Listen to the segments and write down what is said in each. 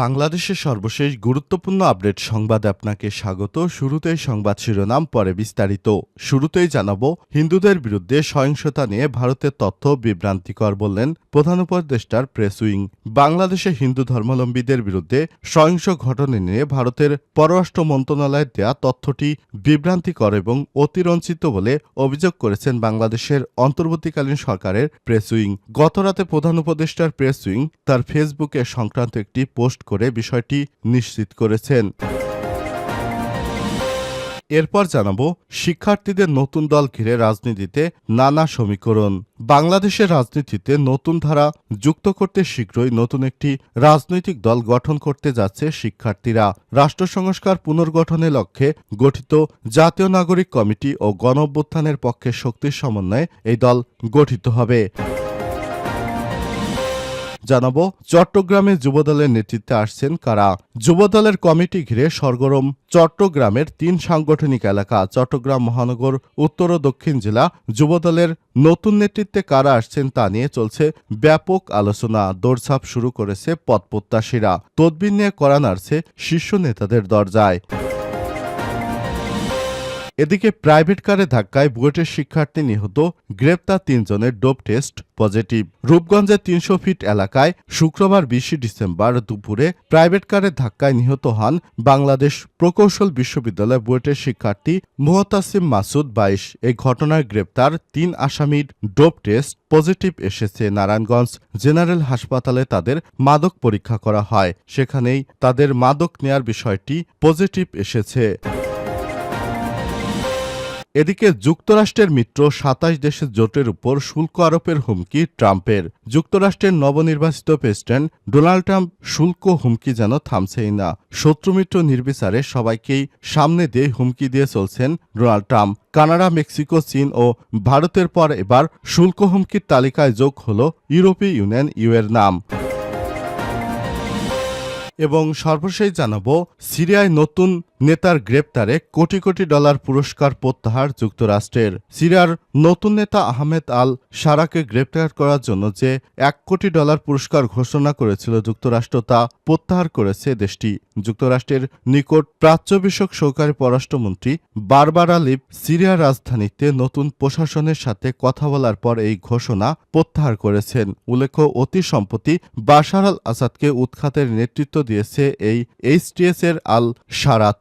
বাংলাদেশের সর্বশেষ গুরুত্বপূর্ণ আপডেট সংবাদ আপনাকে স্বাগত। শুরুতেই সংবাদ শিরোনাম, পরে বিস্তারিত। শুরুতেই জানাব, হিন্দুদের বিরুদ্ধে সহিংসতা নিয়ে ভারতের তথ্য বিভ্রান্তিকর বললেন প্রধান উপদেষ্টার প্রেস উইং। বাংলাদেশে হিন্দু ধর্মাবলম্বীদের বিরুদ্ধে সহিংস ঘটনা নিয়ে ভারতের পররাষ্ট্র মন্ত্রণালয়ের দেয়া তথ্যটি বিভ্রান্তিকর এবং অতিরঞ্চিত বলে অভিযোগ করেছেন বাংলাদেশের অন্তর্বর্তীকালীন সরকারের প্রেস উইং। গতরাতে প্রধান উপদেষ্টার প্রেস উইং তার ফেসবুকে সংক্রান্ত একটি পোস্ট করে বিষয়টি নিশ্চিত করেছেন। এরপর জানাব, শিক্ষার্থীদের নতুন দল ঘিরে রাজনীতিতে নানা সমীকরণ। বাংলাদেশের রাজনীতিতে নতুন ধারা যুক্ত করতে শীঘ্রই নতুন একটি রাজনৈতিক দল গঠন করতে যাচ্ছে শিক্ষার্থীরা। রাষ্ট্র সংস্কার পুনর্গঠনের লক্ষ্যে গঠিত জাতীয় নাগরিক কমিটি ও গণ পক্ষে শক্তির সমন্বয়ে এই দল গঠিত হবে। জানাব, চট্টগ্রামে যুবদলের নেতৃত্বে আসছেন কারা? যুবদলের কমিটি ঘিরে সরগরম। চট্টগ্রামের তিন সাংগঠনিক এলাকা, চট্টগ্রাম মহানগর, উত্তর ও দক্ষিণ জেলা। যুবদলের নতুন নেতৃত্বে কারা আসছেন তা নিয়ে চলছে ব্যাপক আলোচনা। দৌড়ঝাঁপ শুরু করেছে পথপ্রত্যাশীরা তদবির নিয়ে করা নাড়ছে শীর্ষ নেতাদের দরজায়। এদিকে প্রাইভেট কারে ধাক্কায় বুয়েটের শিক্ষার্থী নিহত, গ্রেপ্তার তিনজনের ডোপ টেস্ট পজিটিভ। রূপগঞ্জের তিনশো ফিট এলাকায় শুক্রবার বিশে ডিসেম্বর দুপুরে প্রাইভেট কারের ধাক্কায় নিহত হন বাংলাদেশ প্রকৌশল বিশ্ববিদ্যালয় বুয়েটের শিক্ষার্থী মোহতাসিম মাসুদ বাইশ। এই ঘটনায় গ্রেপ্তার তিন আসামির ডোপ টেস্ট পজিটিভ এসেছে নারায়ণগঞ্জ জেনারেল হাসপাতালে তাদের মাদক পরীক্ষা করা হয়। সেখানেই তাদের মাদক নেয়ার বিষয়টি পজিটিভ এসেছে। এদিকে যুক্তরাষ্ট্রের মিত্র সাতাশ দেশের জোটের উপর শুল্ক আরোপের হুমকি ট্রাম্পের। যুক্তরাষ্ট্রের নবনির্বাচিত প্রেসিডেন্ট ডোনাল্ড ট্রাম্প শুল্ক হুমকি যেন থামছেই না। শত্রুমিত্র নির্বিচারে সবাইকেই সামনে দিয়ে হুমকি দিয়ে চলছেন ডোনাল্ড ট্রাম্প। কানাডা, মেক্সিকো, চীন ও ভারতের পর এবার শুল্ক হুমকির তালিকায় যোগ হল ইউরোপীয় ইউনিয়ন ইউ এর নাম। এবং সর্বশেষ জানাব, সিরিয়ায় নতুন নেতার গ্রেপ্তারে কোটি কোটি ডলার পুরস্কার প্রত্যাহার যুক্তরাষ্ট্রের। সিরিয়ার নতুন নেতা আহমেদ আল সারাকে গ্রেপ্তার করার জন্য যে এক কোটি ডলার পুরস্কার ঘোষণা করেছিল যুক্তরাষ্ট্র তা প্রত্যাহার করেছে দেশটি। যুক্তরাষ্ট্রের নিকট প্রাচ্য বিষয়ক সহকারী পররাষ্ট্রমন্ত্রী বারবারা লিপ সিরিয়ার রাজধানীতে নতুন প্রশাসনের সাথে কথা বলার পর এই ঘোষণা প্রত্যাহার করেছেন। উল্লেখ্য, অতি সম্প্রতি বাশার আল আসাদকে উৎখাতের নেতৃত্ব দিয়েছে এই এইচটিএস এর আল সারা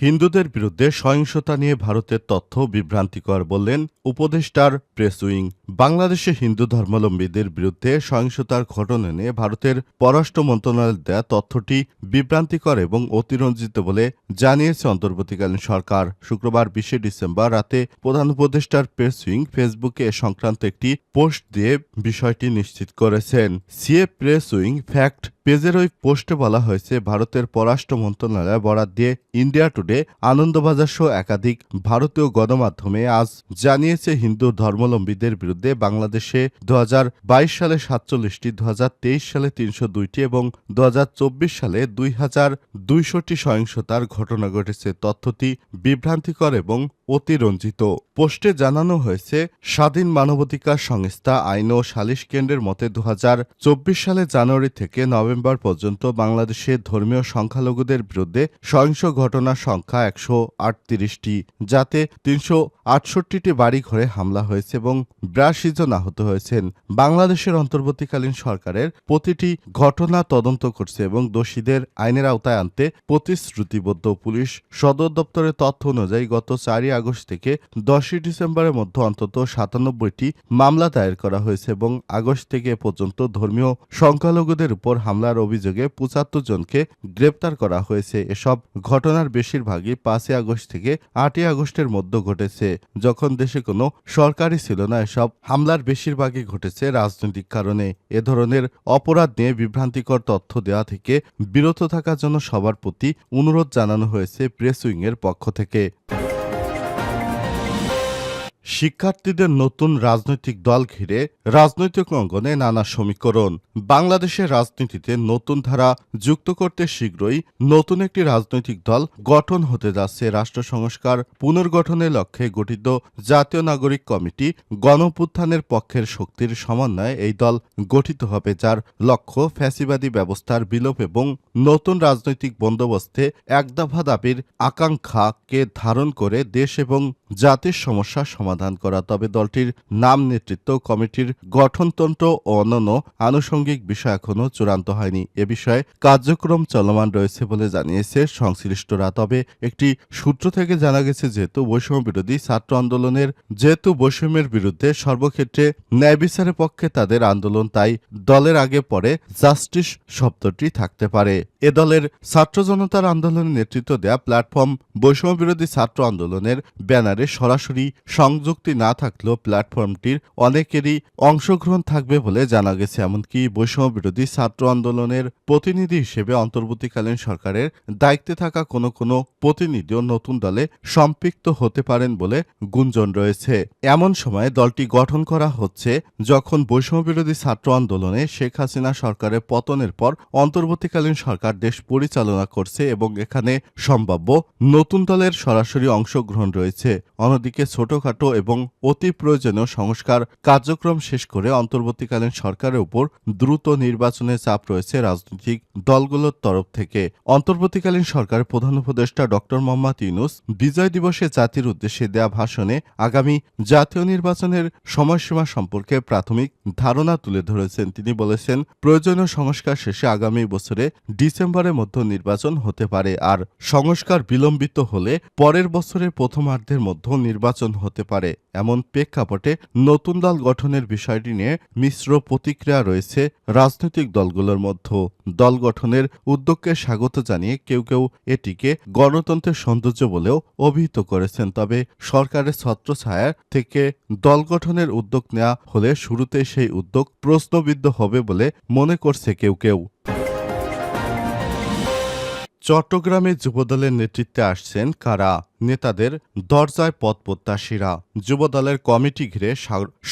হিন্দুদের বিরুদ্ধে সহিংসতা নিয়ে ভারতের তথ্য বিভ্রান্তিকর বললেন উপদেষ্টার প্রেস উইং। বাংলাদেশে হিন্দু ধর্মাবলম্বীদের বিরুদ্ধে সহিংসতার ঘটনা নিয়ে ভারতের পররাষ্ট্র মন্ত্রণালয়ের দেয়া তথ্যটি বিভ্রান্তিকর এবং অতিরঞ্জিত বলে জানিয়েছে অন্তর্বর্তীকালীন সরকার। শুক্রবার বিশে ডিসেম্বর রাতে প্রধান উপদেষ্টার প্রেস উইং ফেসবুকে এ সংক্রান্ত একটি পোস্ট দিয়ে বিষয়টি নিশ্চিত করেছেন। সিএ প্রেস উইং ফ্যাক্ট পেজের ওই পোস্টে বলা হয়েছে, ভারতের পররাষ্ট্র মন্ত্রণালয় বরাদ দিয়ে ইন্ডিয়া টুডে আনন্দবাজার সহ একাধিক ভারতীয় গণমাধ্যমে আজ জানিয়েছে হিন্দু ধর্মলম্বীদের বিরুদ্ধে বাংলাদেশে দু হাজার বাইশ সালে সাতচল্লিশটি, দু হাজার তেইশ সালে তিনশো দুইটি এবং দু হাজার চব্বিশ সালে দুই হাজার দুইশোটি সহিংসতার ঘটনা ঘটেছে। তথ্যটি বিভ্রান্তিকর এবং অতিরঞ্জিত। পোস্টে জানানো হয়েছে, স্বাধীন মানবাধিকার সংস্থা আইন ও সালিশ কেন্দ্রের মতে দু সালে জানুয়ারি থেকে নভেম্বর পর্যন্ত বাংলাদেশে ধর্মীয় সংখ্যালঘুদের বিরুদ্ধে সহিংস ঘটনার সংখ্যা একশো আটত্রিশটি, যাতে তিনশো আটষট্টিটি বাড়ি ঘরে হামলা হয়েছে এবং বিরাশি আহত হয়েছেন। বাংলাদেশের অন্তর্বর্তীকালীন সরকারের প্রতিটি ঘটনা তদন্ত করছে এবং দোষীদের আইনের আওতায় আনতে প্রতিশ্রুতিবদ্ধ পুলিশ সদর দপ্তরের তথ্য অনুযায়ী গত চারই আগস্ট থেকে দশই ডিসেম্বরের মধ্যে অন্তত সাতানব্বইটি মামলা দায়ের করা হয়েছে এবং আগস্ট থেকে পর্যন্ত ধর্মীয় সংখ্যালঘুদের উপর হামলার অভিযোগে পঁচাত্তর জনকে গ্রেপ্তার করা হয়েছে। এসব ঘটনার বেশিরভাগই পাঁচই আগস্ট থেকে আটই আগস্টের মধ্যে ঘটেছে। যখন দেশে কোনো সরকারই ছিল না, এসব হামলার বেশিরভাগই ঘটেছে রাজনৈতিক কারণে। এ ধরনের অপরাধ নিয়ে বিভ্রান্তিকর তথ্য দেওয়া থেকে বিরত থাকার জন্য সবার প্রতি অনুরোধ জানানো হয়েছে প্রেস উইংয়ের পক্ষ থেকে। শিক্ষার্থীদের নতুন রাজনৈতিক দল ঘিরে রাজনৈতিক অঙ্গনে নানা সমীকরণ। বাংলাদেশের রাজনীতিতে নতুন ধারা যুক্ত করতে শীঘ্রই নতুন একটি রাজনৈতিক দল গঠন হতে যাচ্ছে রাষ্ট্র সংস্কার পুনর্গঠনের লক্ষ্যে গঠিত জাতীয় নাগরিক কমিটি গণপুত্থানের পক্ষের শক্তির সমন্বয়ে এই দল গঠিত হবে, যার লক্ষ্য ফ্যাসিবাদী ব্যবস্থার বিলোপ এবং নতুন রাজনৈতিক বন্দোবস্তে একদফা দাবির আকাঙ্ক্ষাকে ধারণ করে দেশ এবং জাতির সমস্যা সমাধান করা। তবে দলটির নাম নেতৃত্ব কমিটির গঠনতন্ত্র ও অন্যান্য আনুষঙ্গিক বিষয় এখনও চূড়ান্ত হয়নি। এ বিষয়ে কার্যক্রম চলমান রয়েছে বলে জানিয়েছে সংশ্লিষ্টরা। তবে একটি সূত্র থেকে জানা গেছে, যেহেতু বৈষম্য বিরোধী ছাত্র আন্দোলনের, যেহেতু বৈষম্যের বিরুদ্ধে সর্বক্ষেত্রে ন্যায় বিচারের পক্ষে তাদের আন্দোলন, তাই দলের আগে পরে জাস্টিস শব্দটি থাকতে পারে। এ দলের ছাত্র জনতার আন্দোলনে নেতৃত্ব দেয়া প্ল্যাটফর্ম বৈষম্য বিরোধী ছাত্র আন্দোলনের ব্যানারে সরাসরি সংযুক্তি না থাকলেও প্ল্যাটফর্মটির অনেকেরই অংশগ্রহণ থাকবে বলে জানা গেছে। এমনকি বৈষম্য বিরোধী ছাত্র আন্দোলনের প্রতিনিধি হিসেবে অন্তর্বর্তীকালীন সরকারের দায়িত্বে থাকা কোনো কোনো প্রতিনিধিও নতুন দলে সম্পৃক্ত হতে পারেন বলে গুঞ্জন রয়েছে। এমন সময় দলটি গঠন করা হচ্ছে যখন বৈষম্য বিরোধী ছাত্র আন্দোলনে শেখ হাসিনা সরকারের পতনের পর অন্তর্বর্তীকালীন সরকার দেশ পরিচালনা করছে এবং এখানে সম্ভাব্য নতুন দলের সরাসরি অংশগ্রহণ রয়েছে। অন্যদিকে ছোটখাটো এবং অতি প্রয়োজনীয় সংস্কার কার্যক্রম শেষ করে অন্তর্বর্তীকালীন সরকারের উপর দ্রুত নির্বাচনের চাপ রয়েছে রাজনৈতিক দলগুলোর তরফ থেকে। অন্তর্বর্তীকালীন সরকারের প্রধান উপদেষ্টা ডক্টর মোহাম্মদ ইউনুস বিজয় দিবসে জাতির উদ্দেশ্যে দেয়া ভাষণে আগামী জাতীয় নির্বাচনের সময়সীমা সম্পর্কে প্রাথমিক ধারণা তুলে ধরেছেন। তিনি বলেছেন, প্রয়োজনীয় সংস্কার শেষে আগামী বছরে ডিসেম্বরের মধ্যে নির্বাচন হতে পারে আর সংস্কার বিলম্বিত হলে পরের বছরের প্রথমার্ধের মধ্যে নির্বাচন হতে পারে। এমন প্রেক্ষাপটে নতুন দল গঠনের বিষয়টি নিয়ে মিশ্র প্রতিক্রিয়া রয়েছে রাজনৈতিক দলগুলোর মধ্যে দল গঠনের উদ্যোগকে স্বাগত জানিয়ে কেউ কেউ এটিকে গণতন্ত্রের সৌন্দর্য বলেও অভিহিত করেছেন। তবে সরকারের ছত্রছায়া থেকে দল গঠনের উদ্যোগ নেওয়া হলে শুরুতে সেই উদ্যোগ প্রশ্নবিদ্ধ হবে বলে মনে করছে কেউ কেউ। চট্টগ্রামে যুবদলের নেতৃত্বে আসছেন কারা? নেতাদের দরজায় পদ প্রত্যাশীরা। যুবদলের কমিটি ঘিরে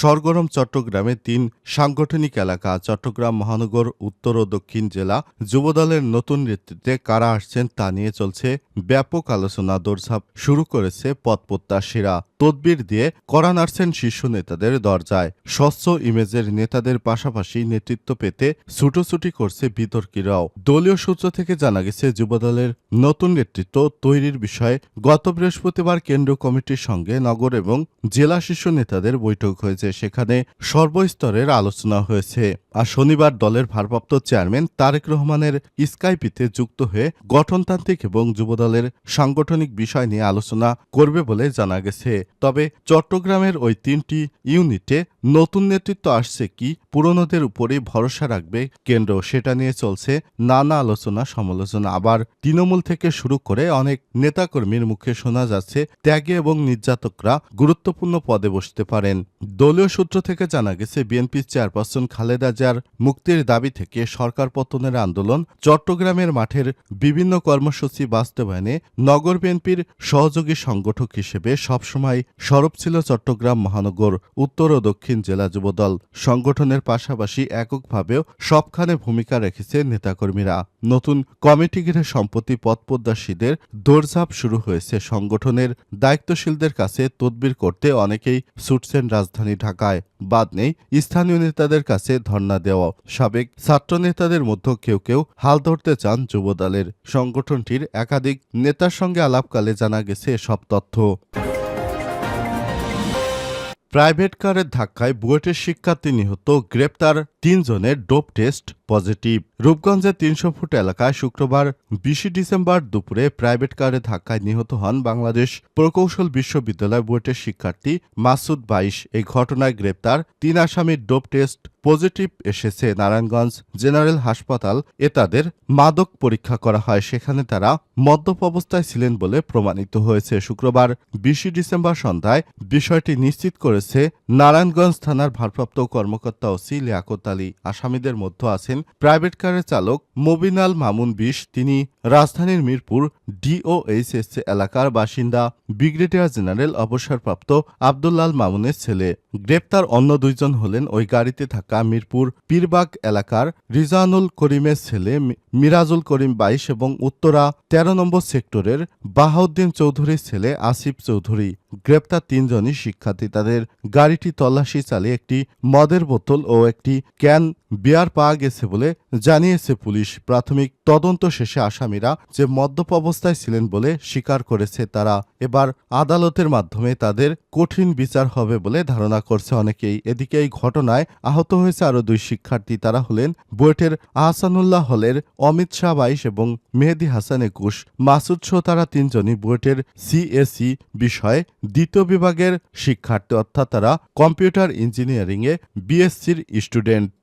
সরগরম চট্টগ্রামে তিন সাংগঠনিক এলাকা, চট্টগ্রাম মহানগর, উত্তর ও দক্ষিণ জেলা যুবদলের নতুন নেতৃত্বে কারা আসছেন তা নিয়ে চলছে ব্যাপক আলোচনা। দৌড়ঝাঁপ শুরু করেছে পদ প্রত্যাশীরা। তদবির দিয়ে করা নাড়ছেন শীর্ষ নেতাদের দরজায়। স্বচ্ছ ইমেজের নেতাদের পাশাপাশি নেতৃত্ব পেতে ছুটোছুটি করছে বিতর্কীরাও। দলীয় সূত্র থেকে জানা গেছে, যুবদলের নতুন নেতৃত্ব তৈরির বিষয়ে গত বৃহস্পতিবার কেন্দ্র কমিটির সঙ্গে নগর এবং জেলা শীর্ষ নেতাদের বৈঠক হয়েছে। সেখানে সর্বস্তরের আলোচনা হয়েছে। আর শনিবার দলের ভারপ্রাপ্ত চেয়ারম্যান তারেক রহমানের স্কাইপিতে যুক্ত হয়ে গঠনতান্ত্রিক এবং যুবদলের সাংগঠনিক বিষয় নিয়ে আলোচনা করবে বলে জানা গেছে। তবে চট্টগ্রামের ওই তিনটি ইউনিটে নতুন নেতৃত্ব আসছে কি, পুরনোদের উপরেই ভরসা রাখবে কেন্দ্র, সেটা নিয়ে চলছে নানা আলোচনা, সমালোচনা। আবার তৃণমূল থেকে শুরু করে অনেক নেতাকর্মীর মুখে শোনা যাচ্ছে, ত্যাগে এবং নির্যাতকরা গুরুত্বপূর্ণ পদে বসতে পারেন। দলীয় সূত্র থেকে জানা গেছে, বিএনপির চেয়ারপারসন খালেদা জিয়ার মুক্তির দাবি থেকে সরকার পতনের আন্দোলন চট্টগ্রামের মাঠের বিভিন্ন কর্মসূচি বাস্তবায়নে নগর বিএনপির সহযোগী সংগঠক হিসেবে সবসময় সরব ছিল চট্টগ্রাম মহানগর উত্তর ও দক্ষিণ জেলা যুবদল। সংগঠনের পাশাপাশি এককভাবেও সবখানে ভূমিকা রেখেছে নেতাকর্মীরা। নতুন কমিটি ঘিরে সম্প্রতি পদপ্রদাসীদের দৌড়ঝাঁপ শুরু হয়েছে। সংগঠনের দায়িত্বশীলদের কাছে তদবির করতে অনেকেই ছুটছেন রাজধানী ঢাকায়। বাদ নেই, স্থানীয় নেতাদের কাছে ধর্ণা দেওয়া সাবেক ছাত্র নেতাদের মধ্যে কেউ কেউ হাল ধরতে চান যুবদলের সংগঠনটির একাধিক নেতার সঙ্গে আলাপকালে জানা গেছে এসব তথ্য। প্রাইভেট কারের ধাক্কায় বুয়েটের শিক্ষার্থী নিহত, গ্রেপ্তার তিনজনের ডোপ টেস্ট পজিটিভ। রূপগঞ্জের তিনশো ফুট এলাকায় শুক্রবার বিশে ডিসেম্বর দুপুরে প্রাইভেট কারে ধাক্কায় নিহত হন বাংলাদেশ প্রকৌশল বিশ্ববিদ্যালয় বুয়েটের শিক্ষার্থী মাসুদ বাইশ। এই ঘটনায় গ্রেপ্তার তিন আসামির ডোপ টেস্ট পজিটিভ এসেছে নারায়ণগঞ্জ জেনারেল হাসপাতাল। এ তাদের মাদক পরীক্ষা করা হয়। সেখানে তারা মদ্যপ অবস্থায় ছিলেন বলে প্রমাণিত হয়েছে। শুক্রবার বিশে ডিসেম্বর সন্ধ্যায় বিষয়টি নিশ্চিত করেছে নারায়ণগঞ্জ থানার ভারপ্রাপ্ত কর্মকর্তা ওসি লিয়াকত আলী আসামিদের মধ্যে আছেন প্রাইভেট কারের চালক মবিনাল মামুন বিশ, তিনি রাজধানীর মিরপুর ডিওএইচএসসি এলাকার বাসিন্দা, ব্রিগেডিয়ার জেনারেল অবসরপ্রাপ্ত আবদুল্লাল মামুনের ছেলে। গ্রেপ্তার অন্য দুইজন হলেন ওই গাড়িতে থাকা মিরপুর পীরবাগ এলাকার রিজানুল করিমের ছেলে মিরাজুল করিম বাইশ এবং উত্তরা তেরো নম্বর সেক্টরের বাহাউদ্দিন চৌধুরীর ছেলে আসিফ চৌধুরী। গ্রেপ্তার তিনজনই শিক্ষার্থী। তাদের গাড়িটি তল্লাশি চালিয়ে একটি মদের বোতল ও একটি ক্যান বিয়ার পাওয়া গেছে বলে জানিয়েছে পুলিশ। প্রাথমিক তদন্ত শেষে আসামিরা যে মদ্যপ অবস্থায় ছিলেন বলে স্বীকার করেছে তারা। এবার আদালতের মাধ্যমে তাদের কঠিন বিচার হবে বলে ধারণা করছে অনেকেই। এদিকে এই ঘটনায় আহত হয়েছে আরও দুই শিক্ষার্থী। তারা হলেন বুয়েটের আহসানুল্লাহ হলের অমিত শাহ বাইশ এবং মেহেদি হাসান একুশ। মাসুদ সহ তারা তিনজনই বুয়েটের সিএসি বিষয়ে দ্বিতীয় বিভাগের শিক্ষার্থী। অর্থাৎ তারা কম্পিউটার ইঞ্জিনিয়ারিংয়ে বিএসসির স্টুডেন্ট।